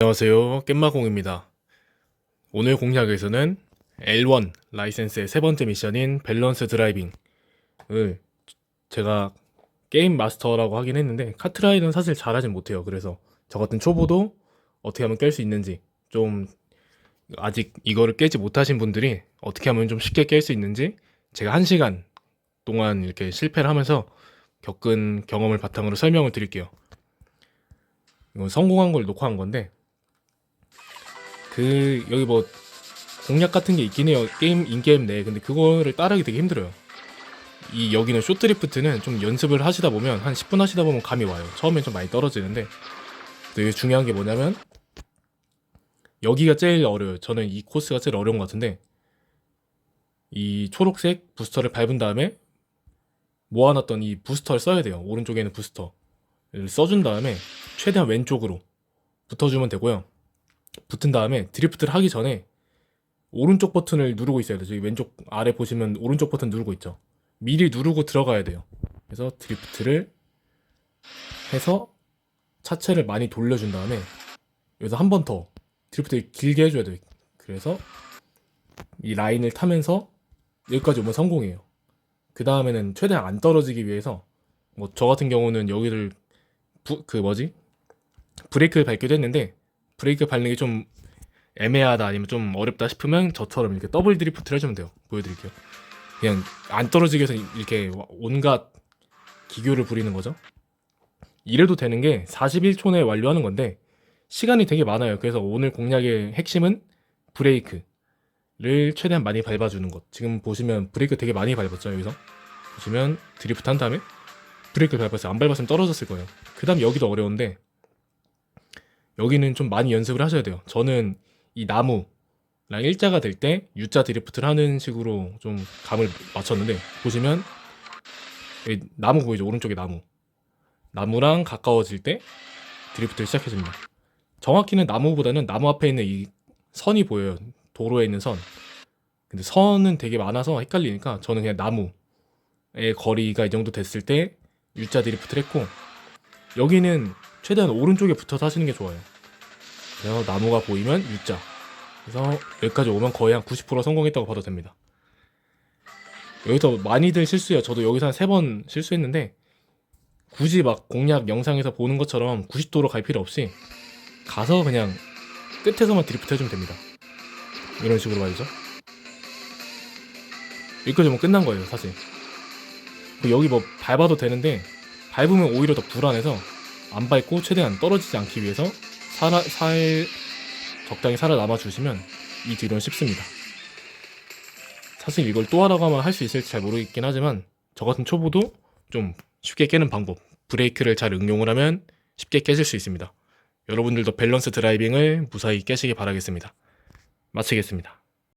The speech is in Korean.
안녕하세요. 깻마공입니다. 오늘 공략에서는 L1 라이센스의 세 번째 미션인 밸런스 드라이빙을 제가 게임 마스터라고 하긴 했는데 카트라이드는 사실 잘하진 못해요. 그래서 저 같은 초보도 어떻게 하면 깰 수 있는지 좀 아직 이거를 깨지 못하신 분들이 어떻게 하면 좀 쉽게 깰 수 있는지 제가 한 시간 동안 이렇게 실패를 하면서 겪은 경험을 바탕으로 설명을 드릴게요. 이건 성공한 걸 녹화한 건데 그 여기 뭐 공략 같은 게 있긴 해요. 게임 인게임 내에 근데 그거를 따르기 되게 힘들어요. 이 여기는 쇼트리프트는 좀 연습을 하시다 보면 한 10분 하시다 보면 감이 와요. 처음엔 좀 많이 떨어지는데. 되게 중요한 게 뭐냐면 여기가 제일 어려워요. 저는 이 코스가 제일 어려운 것 같은데. 이 초록색 부스터를 밟은 다음에 모아놨던 이 부스터를 써야 돼요. 오른쪽에 있는 부스터를 써준 다음에 최대한 왼쪽으로 붙어주면 되고요 붙은 다음에 드리프트를 하기 전에 오른쪽 버튼을 누르고 있어야 돼요. 저기 왼쪽 아래 보시면 오른쪽 버튼 누르고 있죠. 미리 누르고 들어가야 돼요. 그래서 드리프트를 해서 차체를 많이 돌려준 다음에 여기서 한 번 더 드리프트를 길게 해줘야 돼요. 그래서 이 라인을 타면서 여기까지 오면 성공이에요. 그 다음에는 최대한 안 떨어지기 위해서 뭐 저 같은 경우는 여기를 부- 그 뭐지 브레이크를 밟기도 했는데 브레이크 밟는 게좀 애매하다 아니면 좀 어렵다 싶으면 저처럼 이렇게 더블 드리프트를 해주면 돼요. 보여드릴게요. 그냥 안 떨어지기 위해서 이렇게 온갖 기교를 부리는 거죠. 이래도 되는 게 41초 내에 완료하는 건데 시간이 되게 많아요. 그래서 오늘 공략의 핵심은 브레이크를 최대한 많이 밟아주는 것. 지금 보시면 브레이크 되게 많이 밟았죠. 여기서 보시면 드리프트 한 다음에 브레이크 밟았어요. 안 밟았으면 떨어졌을 거예요. 그 다음 여기도 어려운데 여기는 좀 많이 연습을 하셔야 돼요. 저는 이 나무랑 일자가 될 때 U자 드리프트를 하는 식으로 좀 감을 맞췄는데 보시면 나무 보이죠? 오른쪽에 나무. 나무랑 가까워질 때 드리프트를 시작해줍니다. 정확히는 나무보다는 나무 앞에 있는 이 선이 보여요. 도로에 있는 선. 근데 선은 되게 많아서 헷갈리니까 저는 그냥 나무의 거리가 이 정도 됐을 때 U자 드리프트를 했고 여기는 최대한 오른쪽에 붙어서 하시는 게 좋아요. 그래서 나무가 보이면 U자. 그래서 여기까지 오면 거의 한 90% 성공했다고 봐도 됩니다. 여기서 많이들 실수해요. 저도 여기서 한 세 번 실수했는데 굳이 막 공략 영상에서 보는 것처럼 90도로 갈 필요 없이 가서 그냥 끝에서만 드리프트 해주면 됩니다. 이런 식으로 말이죠. 여기까지 오면 끝난 거예요, 사실. 그 여기 뭐 밟아도 되는데 밟으면 오히려 더 불안해서 안 밟고 최대한 떨어지지 않기 위해서 살아, 살 적당히 살아남아 주시면 이 딜은 쉽습니다. 사실 이걸 또 하라고 하면 할 수 있을지 잘 모르겠긴 하지만 저 같은 초보도 좀 쉽게 깨는 방법 브레이크를 잘 응용을 하면 쉽게 깨질 수 있습니다. 여러분들도 밸런스 드라이빙을 무사히 깨시기 바라겠습니다. 마치겠습니다.